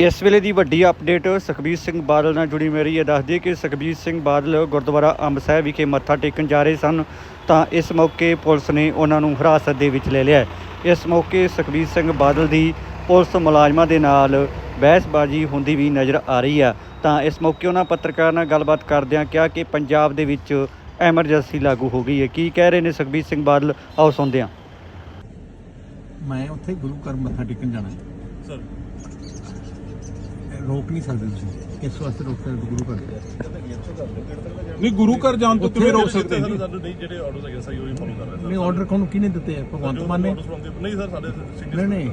ਇਸ ਵੇਲੇ ਦੀ ਵੱਡੀ ਅਪਡੇਟ ਸੁਖਬੀਰ ਸਿੰਘ ਬਾਦਲ ਨਾਲ ਜੁੜੀ ਮੇਰੀ ਇਹ ਦੱਸਦੀ ਹੈ ਕਿ ਸੁਖਬੀਰ ਸਿੰਘ ਬਾਦਲ ਗੁਰਦੁਆਰਾ ਅੰਬ ਸਾਹਿਬ ਵਿਖੇ ਮੱਥਾ ਟੇਕਣ ਜਾ ਰਹੇ ਸਨ ਤਾਂ ਇਸ ਮੌਕੇ ਪੁਲਿਸ ਨੇ ਉਹਨਾਂ ਨੂੰ ਹਿਰਾਸਤ ਦੇ ਵਿੱਚ ਲੈ ਲਿਆ ਹੈ। ਇਸ ਮੌਕੇ ਸੁਖਬੀਰ ਸਿੰਘ ਬਾਦਲ ਦੀ ਪੁਲਿਸ ਮੁਲਾਜ਼ਮਾਂ ਦੇ ਨਾਲ ਬਹਿਸਬਾਜ਼ੀ ਹੁੰਦੀ ਵੀ ਨਜ਼ਰ ਆ ਰਹੀ ਆ ਤਾਂ ਇਸ ਮੌਕੇ ਉਹਨਾਂ ਪੱਤਰਕਾਰ ਨਾਲ ਗੱਲਬਾਤ ਕਰਦਿਆਂ ਕਿਹਾ ਕਿ ਪੰਜਾਬ ਦੇ ਵਿੱਚ ਐਮਰਜੈਂਸੀ ਲਾਗੂ ਹੋ ਗਈ ਹੈ। ਕੀ ਕਹਿ ਰਹੇ ਨੇ ਸੁਖਬੀਰ ਸਿੰਘ ਬਾਦਲ? ਆਓ ਸੁਣਦੇ ਹਾਂ। ਮੈਂ ਉੱਥੇ ਗੁਰੂ ਘਰ ਮੱਥਾ ਟੇਕਣ ਜਾਣਾ ਹੈ। ਸਰ ਰੋਕ ਨਹੀਂ ਸਕਦੇ ਤੁਸੀਂ? ਕਿਸ ਵਾਸਤੇ ਰੋਕ ਸਕਦੇ? ਗੁਰੂ ਘਰ ਨਹੀਂ ਗੁਰੂ ਘਰ ਜਾਣ ਤੋਂ ਕਿਵੇਂ ਰੋਕ ਸਕਦੇ ਜੀ? ਸਾਨੂੰ ਨਹੀਂ ਜਿਹੜੇ ਆਰਡਰਸ ਹੈਗੇ ਸਹੀ ਉਹੀ ਫੋਲੋ ਕਰ ਰਹੇ ਨਹੀਂ ਆਰਡਰ ਕੋਣ ਕਿਹਨੇ ਦਿੱਤੇ ਆ? ਭਗਵੰਤ ਮਾਨ ਨੇ? ਨਹੀਂ ਸਰ ਸਾਡੇ ਨਹੀਂ ਸੀਨੀਅਰ ਨਹੀਂ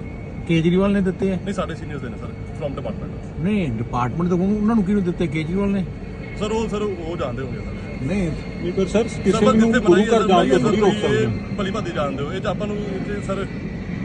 ਕੇਜਰੀਵਾਲ ਨੇ ਦਿੱਤੇ ਆ। ਨਹੀਂ ਸਾਡੇ ਸੀਨੀਅਰਸ ਦੇ ਨੇ ਸਰ ਫਰਮ ਡਿਪਾਰਟਮੈਂਟ ਨਹੀਂ ਡਿਪਾਰਟਮੈਂਟ ਤੋਂ ਉਹਨਾਂ ਨੂੰ ਕਿਹਨੂੰ ਦਿੱਤੇ? ਕੇਜਰੀਵਾਲ ਨੇ? ਸਰ ਉਹ ਸਰ ਉਹ ਜਾਣਦੇ ਹੋਣਗੇ ਸਰ। ਨਹੀਂ ਨਹੀਂ ਪਰ ਸਰ ਕਿਸੇ ਨੂੰ ਗੁਰੂ ਘਰ ਜਾਣ ਤੋਂ ਨਹੀਂ ਰੋਕ ਸਕਦੇ। ਭਲੀ ਭਾਦੀ ਜਾਣਦੇ ਹੋ। ਇਹ ਤਾਂ ਆਪਾਂ ਨੂੰ ਸਰ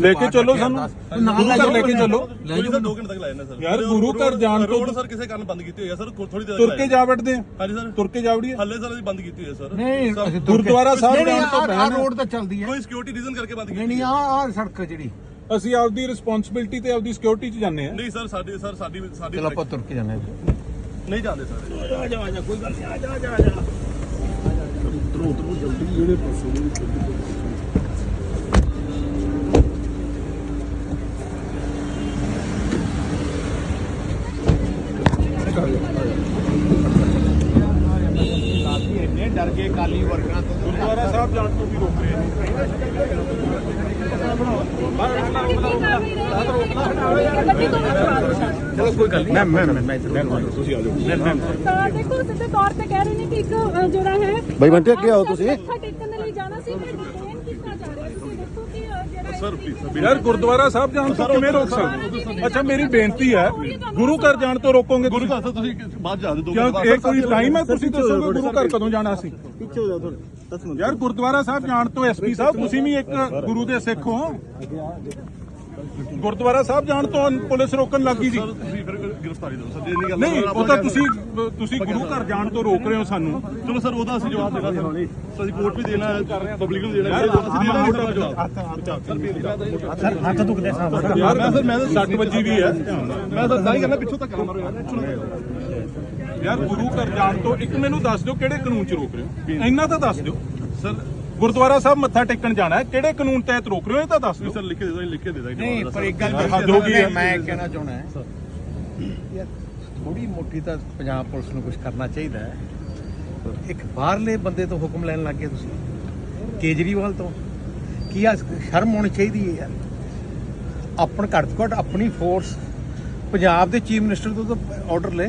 ਲੈ ਕੇ ਚੱਲੋ ਸਾਨੂੰ। ਗੁਰੂ ਘਰ ਲੈ ਕੇ ਚੱਲੋ। ਲੈ ਕੋਈ ਜਾਓ ਸਰ 2 ਘੰਟੇ ਤੱਕ ਲਾਏ ਨੇ ਸਰ। ਯਾਰ, ਗੁਰੂ ਘਰ ਜਾਣ ਤੋਂ- ਰੋਡ ਸਰ ਕਿਸੇ ਕਾਰਨ ਬੰਦ ਕੀਤੀ ਹੋਈ ਹੈ ਸਰ ਥੋੜੀ ਦੇਰ ਤੁਰ ਕੇ ਜਾ ਵੜਦੇ ਆ। ਹਾਂਜੀ ਸਰ। ਤੁਰ ਕੇ ਜਾ ਵੜੀਏ। ਹੱਲੇ ਸਰ ਅਸੀਂ ਬੰਦ ਕੀਤੀ ਹੋਈ ਹੈ ਸਰ। ਨਹੀਂ ਗੁਰਦੁਆਰਾ ਸਾਹਿਬ ਨਹੀਂ, ਨਹੀਂ, ਜਾਣ ਤੋਂ ਪਹਿਲਾਂ- ਰੋਡ ਤਾਂ ਚੱਲਦੀ ਹੈ ਕੋਈ ਸਿਕਿਉਰਿਟੀ ਰੀਜ਼ਨ ਕਰਕੇ ਬੰਦ ਨਹੀਂ ਕੀਤੀ ਨਹੀਂ ਆਹ ਆਹ ਸੜਕ ਜਿਹੜੀ। ਅਸੀਂ ਆਪਦੀ ਰਿਸਪੌਂਸਿਬਿਲਟੀ ਤੇ ਆਪਦੀ ਸਿਕਿਉਰਿਟੀ 'ਚ ਜਾਂਦੇ ਆ। ਨਹੀਂ ਸਰ ਸਾਡੀ ਸਰ ਸਾਡੀ ਸਾਡੀ ਚਲੋ ਆਪਾਂ ਤੁਰ ਕੇ ਜਾਣਾ ਨਹੀਂ ਜਾਂਦੇ ਸਰ। ਇੰਨੇ ਡਰ ਗਏ ਕਾਲੀ ਵਰਕਰਾਂ ਤੋਂ ਗੁਰਦੁਆਰਾ ਸਾਹਿਬ ਜਾਣ ਤੋਂ ਵੀ ਰੋਕ ਰਹੇ ਨੇ ਚਲੋ ਕੋਈ ਗੱਲ ਨਹੀਂ ਮੈਂ ਮੈਂ ਮੈਂ ਤੁਸੀਂ ਆ ਤਾਂ ਦੇਖੋ ਸਿੱਧੇ ਤੌਰ ਤੇ ਕਹਿ ਰਹੇ ਨੇ ਕਿ ਇੱਕ ਅ, ਜਿਹੜਾ ਹੈ ਬਾਈ ਬੰਟੇ, ਅੱਗੇ ਆਓ ਤੁਸੀਂ। ਮੱਥਾ ਟੇਕਣ ਦੇ ਲਈ ਜਾਣਾ ਸੀ ਪਰ ਡਿਟੇਨ ਕੀਤਾ ਜਾ ਰਿਹਾ ਤੁਸੀਂ ਦੇਖੋ ਕਿ ਅ, ਜਿਹੜਾ ਸਰ ਯਾਰ ਗੁਰਦੁਆਰਾ ਸਾਹਿਬ ਜਾਣ ਤੋਂ ਕਿਵੇਂ ਰੋਕ ਸਕਦੇ? ਅੱਛਾ ਮੇਰੀ ਬੇਨਤੀ ਹੈ ਗੁਰੂ ਘਰ ਜਾਣ ਤੋਂ ਰੋਕੋਗੇ ਗੁਰੂ ਘਰ ਤੋਂ ਤੁਸੀਂ ਬਾਅਦ ਜਾ ਦੇ ਕਿਉਂ? ਇਹ ਕੋਈ ਟਾਈਮ ਹੈ? ਤੁਸੀਂ ਦੱਸੋਗੇ ਗੁਰੂ ਘਰ ਕਦੋਂ ਜਾਣਾ ਸੀ? ਪਿੱਛੇ ਹੋ ਜਾ ਥੋੜੇ ਯਾਰ ਗੁਰਦੁਆਰਾ ਸਾਹਿਬ ਜਾਣ ਤੋਂ ਐਸਪੀ ਸਾਹਿਬ ਤੁਸੀਂ ਵੀ ਇੱਕ ਗੁਰੂ ਦੇ ਸਿੱਖ ਹੋ। ਗੁਰਦੁਆਰਾ ਸਾਹਿਬ ਜਾਣ ਤੋਂ ਪੁਲਿਸ ਰੋਕਣ ਲੱਗੀ ਸੀ ਸਰ ਤੁਸੀਂ ਫਿਰ ਗ੍ਰਿਫਤਾਰੀ ਦਿਓ। ਸਰ ਜੇ ਨਹੀਂ ਗੱਲ ਨਹੀਂ ਉਹ ਤਾਂ ਤੁਸੀਂ ਤੁਸੀਂ ਗੁਰੂ ਘਰ ਜਾਣ ਤੋਂ ਰੋਕ ਰਹੇ ਹੋ ਸਾਨੂੰ। ਚਲੋ ਸਰ ਉਹਦਾ ਅਸੀਂ ਜਵਾਬ ਦੇਣਾ ਸਰ। ਅਸੀਂ ਕੋਰਟ ਵੀ ਦੇਣਾ ਹੈ ਪਬਲਿਕ ਨੂੰ ਦੇਣਾ ਹੈ। ਅਸੀਂ ਦੇਣਾ ਹੈ ਜਵਾਬ। ਹੱਥ ਦੁਖਦੇ ਸਾਹਿਬ ਯਾਰ ਮੈਂ ਸਰ ਮੈਂ ਤਾਂ 60 ਵਜੇ ਵੀ ਹੈ। ਮੈਂ ਤਾਂ ਤਾਂ ਹੀ ਕਹਿੰਦਾ ਪਿੱਛੋਂ ਤੱਕ ਮਾਰੋ ਯਾਰ ਯਾਰ ਗੁਰੂ ਘਰ ਜਾਣ ਤੋਂ ਇੱਕ ਮੈਨੂੰ ਦੱਸ ਦਿਓ ਕਿਹੜੇ ਕਾਨੂੰਨ 'ਚ ਰੋਕ ਰਹੇ ਹੋ? ਇੰਨਾ ਤਾਂ ਦੱਸ ਦਿਓ। ਸਰ ਗੁਰਦੁਆਰਾ ਸਾਹਿਬ ਮੱਥਾ ਟੇਕਣ ਜਾਣਾ ਹੈ ਕਿਹੜੇ ਕਾਨੂੰਨ ਤਹਿਤ ਰੋਕ ਰਹੇ ਹੋ ਇਹ ਤਾਂ ਦੱਸ ਦਿਓ। ਸਰ ਲਿਖ ਕੇ ਦੇ ਦੋ ਲਿਖ ਕੇ ਦੇ ਦਾਂਗੇ ਨਹੀਂ ਪਰ ਇੱਕ ਗੱਲ ਯਾਰ, ਹੱਦ ਹੋ ਗਈ ਹੈ। ਮੈਂ ਕਹਿਣਾ ਚਾਹੁੰਦਾ ਹੈ ਯਾਰ ਥੋੜੀ ਮੋਟੀ ਤਾਂ ਪੰਜਾਬ ਪੁਲਿਸ ਨੂੰ ਕੁਝ ਕਰਨਾ ਚਾਹੀਦਾ ਹੈ। ਇੱਕ ਬਾਹਰਲੇ ਬੰਦੇ ਤੋਂ ਹੁਕਮ ਲੈਣ ਲੱਗੇ ਤੁਸੀਂ ਕੇਜਰੀਵਾਲ ਤੋਂ। ਕੀ ਆ ਸ਼ਰਮ ਹੋਣੀ ਚਾਹੀਦੀ ਹੈ ਯਾਰ। ਆਪਣ ਘੱਟ ਤੋਂ ਘੱਟ ਆਪਣੀ ਫੋਰਸ ਪੰਜਾਬ ਦੇ ਚੀਫ ਮਿਨਿਸਟਰ ਤੋਂ ਤਾਂ ਆਰਡਰ ਲੈ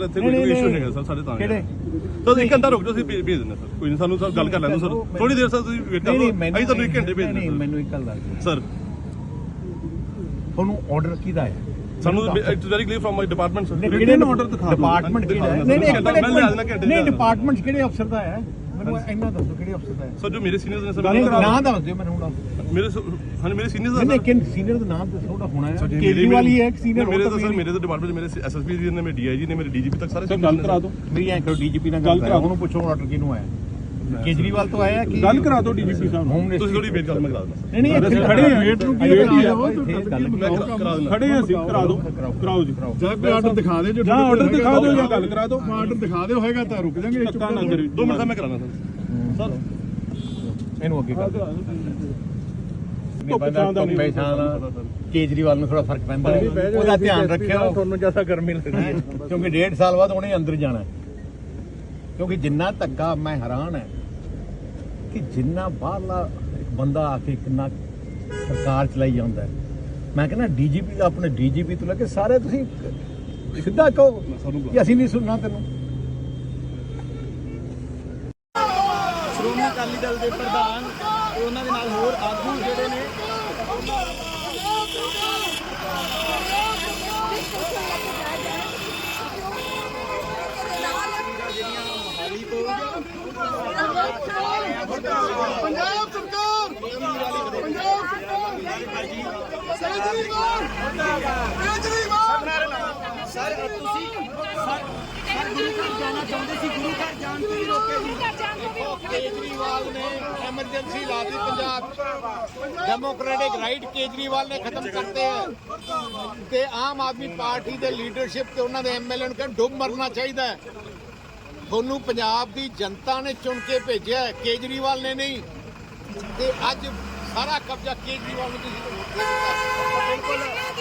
ਸਰ ਇੱਥੇ ਨਹੀਂ, ਕੋਈ ਨਹੀਂ, ਇਸ਼ੂ ਨਹੀਂ। ਹੈਗਾ ਸਰ ਸਾਡੇ ਤਾਂ ਕਿਹੜੇ? ਤਾਂ ਇੱਕ ਘੰਟਾ ਰੁਕ ਜਾਓ ਅਸੀਂ ਭੇਜ ਦਿੰਦੇ ਸਰ। ਕੋਈ ਨਹੀਂ ਸਾਨੂੰ ਸਰ ਗੱਲ ਕਰ ਲੈਣ ਸਰ। ਥੋੜੀ ਦੇਰ ਸਰ ਤੁਸੀਂ ਵੇਟ ਨਹੀਂ ਕਰੋ ਨਹੀਂ ਅਸੀਂ ਤੁਹਾਨੂੰ ਇੱਕ ਘੰਟੇ ਭੇਜ ਨਹੀਂ ਦਿੰਦੇ ਮੈਨੂੰ ਇੱਕ ਗੱਲ ਦੱਸ ਸਰ। ਤੁਹਾਨੂੰ ਆਰਡਰ ਕਿਹਦਾ ਹੈ? ਸਾਨੂੰ it's very clear from my department sir ਕਿਹੜੇ ਨੂੰ order ਦਿਖਾ? ਡਿਪਾਰਟਮੈਂਟ ਕਿਹੜਾ ਹੈ? ਨਹੀਂ, ਨਹੀਂ ਨਹੀਂ ਨਹੀਂ। ਡਿਪਾਰਟਮੈਂਟ ਕਿਹੜੇ ਅਫਸਰ ਦਾ ਹੈ? ਮੈਨੂੰ ਇੰਨਾ ਦੱਸੋ ਕਿਹੜੇ ਅਫਸਰ ਦਾ ਹੈ? ਸਰ ਜੋ ਮੇਰੇ ਸੀਨੀਅਰਸ ਨੇ ਸਰ ਨਹੀਂ ਨਾਮ ਦੱਸ ਦਿਓ ਮੈਨੂੰ ਹੁਣ ਮੇਰੇ ਹਾਂਜੀ ਮੇਰੇ ਸੀਨੀਅਰਸ ਨਹੀਂ ਦਾ ਲੇਕਿਨ ਸੀਨੀਅਰ ਦਾ ਨਾਮ ਦੱਸੋ ਉਹਦਾ ਹੋਣਾ ਹੈ। ਕੇਜਰੀਵਾਲ ਹੀ ਹੈ ਇੱਕ senior ਮੇਰੇ ਤਾਂ ਤਾਂ ਸਰ ਮੇਰੇ ਤਾਂ ਡਿਪਾਰਟਮੈਂਟ ਮੇਰੇ ਐਸਐਸਪੀ ਜੀ ਨੇ ਮੇਰੇ ਡੀਆਈਜੀ ਨੇ ਮੇਰੇ ਡੀਜੀਪੀ ਤੱਕ ਸਾਰੇ ਗੱਲ ਕਰਾ ਦਿਓ। ਮੇਰੀ ਐਂ ਕਰੋ ਡੀਜੀਪੀ ਨਾਲ ਗੱਲ ਗੱਲ ਕਰਾ ਦਿਓ। ਉਹਨੂੰ ਪੁੱਛੋ ਆਰਡਰ ਕਿਹਨੂੰ ਆਇਆ। ਕੇਜਰੀਵਾਲ ਤੋਂ ਆਇਆ ਕਿ ਗੱਲ ਕਰਾ ਦਿਓ ਡੀਜੀਪੀ ਸਾਹਿਬ ਨੂੰ। ਤੁਸੀਂ ਥੋੜੀ ਵੇਟ ਕਰੋ ਮੈਂ ਕਰਾ ਦਿੰਦਾ। ਨਹੀਂ ਨਹੀਂ ਇੱਥੇ ਅਸੀਂ ਖੜੇ ਹਾਂ, ਵੇਟ ਨੂੰ ਕੀ ਵੇਟ ਹੈ? ਗੱਲ ਖੜੇ ਹਾਂ ਅਸੀਂ ਕਰਾ ਦਿਓ। ਕਰਾਓ। ਜੀ। ਜਾਂ ਕੋਈ ਆਰਡਰ ਦਿਖਾ ਦੇ ਜੋ ਜਾਂ ਆਰਡਰ ਦਿਖਾ ਦਿਓ ਜਾਂ ਗੱਲ ਕਰਾ ਦਿਓ। ਆਰਡਰ ਦਿਖਾ ਦਿਓ। ਹੋਏਗਾ ਤਾਂ ਰੁਕ ਜਾਾਂਗੇ ਧੱਕਾ ਨਾ ਕਰਿਓ। ਦੋ ਮਿੰਟ ਦਾ ਮੈਂ ਕਰਾਣਾ ਸਰ। ਸਰ ਇਹਨੂੰ ਅੱਗੇ ਕਰ ਕੇਜਰੀਵਾਲ ਨੂੰ ਥੋੜਾ ਫ਼ਰਕ ਪੈਂਦਾ। ਉਹਦਾ ਧਿਆਨ ਰੱਖਿਓ। ਤੁਹਾਨੂੰ ਜ਼ਿਆਦਾ ਗਰਮੀ ਲੱਗਦੀ ਹੈ। ਕਿਉਂਕਿ ਡੇਢ ਸਾਲ ਬਾਅਦ ਉਹਨੇ ਅੰਦਰ ਜਾਣਾ। ਕਿਉਂਕਿ ਜਿੰਨਾ ਧੱਕਾ ਮੈਂ ਹੈਰਾਨ ਹੈ ਕਿ ਜਿੰਨਾ ਬਾਹਰਲਾ ਬੰਦਾ ਆ ਕੇ ਕਿੰਨਾ ਸਰਕਾਰ ਚਲਾਈ ਜਾਂਦਾ ਮੈਂ ਕਹਿੰਦਾ ਡੀਜੀਪੀ ਦਾ ਆਪਣੇ ਡੀਜੀਪੀ ਤੋਂ ਲੈ ਕੇ ਸਾਰੇ ਤੁਸੀਂ ਸਿੱਧਾ ਕਹੋ ਕਿ ਅਸੀਂ ਨਹੀਂ ਸੁਣਨਾ ਤੈਨੂੰ। ਸ਼੍ਰੋਮਣੀ ਅਕਾਲੀ ਦਲ ਦੇ ਪ੍ਰਧਾਨ ਤੇ ਉਹਨਾਂ ਦੇ ਨਾਲ ਹੋਰ ਆਗੂ ਜਿਹੜੇ ਨੇ ਪੰਜਾਬ ਸਰਕਾਰ ਪੰਜਾਬ ਸਰਕਾਰ ਸਰ ਤੁਸੀਂ ਸਰ, ਗੁਰੂ ਘਰ ਜਾਣਾ ਚਾਹੁੰਦੇ ਸੀ, ਗੁਰੂ ਘਰ ਜਾਣ ਤੋਂ ਕੇਜਰੀਵਾਲ ਨੇ ਐਮਰਜੈਂਸੀ ਲਾ ਦੀ ਪੰਜਾਬ। ਡੈਮੋਕ੍ਰੈਟਿਕ ਰਾਈਟ ਕੇਜਰੀਵਾਲ ਨੇ ਖਤਮ ਕਰਤੇ ਹੈ। ਤੇ ਆਮ ਆਦਮੀ ਪਾਰਟੀ ਦੇ ਲੀਡਰਸ਼ਿਪ ਤੇ ਉਹਨਾਂ ਦੇ ਐਮਐਲਏ ਨੂੰ ਕਹਿੰਦੇ ਡੁੱਬ ਮਰਨਾ ਚਾਹੀਦਾ ਹੈ। ਤੁਹਾਨੂੰ ਪੰਜਾਬ ਦੀ ਜਨਤਾ ਨੇ ਚੁਣ ਕੇ ਭੇਜਿਆ ਕੇਜਰੀਵਾਲ ਨੇ ਨਹੀਂ। ਤੇ ਅੱਜ ਸਾਰਾ ਕਬਜ਼ਾ ਕੇਜਰੀਵਾਲ ਨੂੰ ਤੁਸੀਂ ਦੇ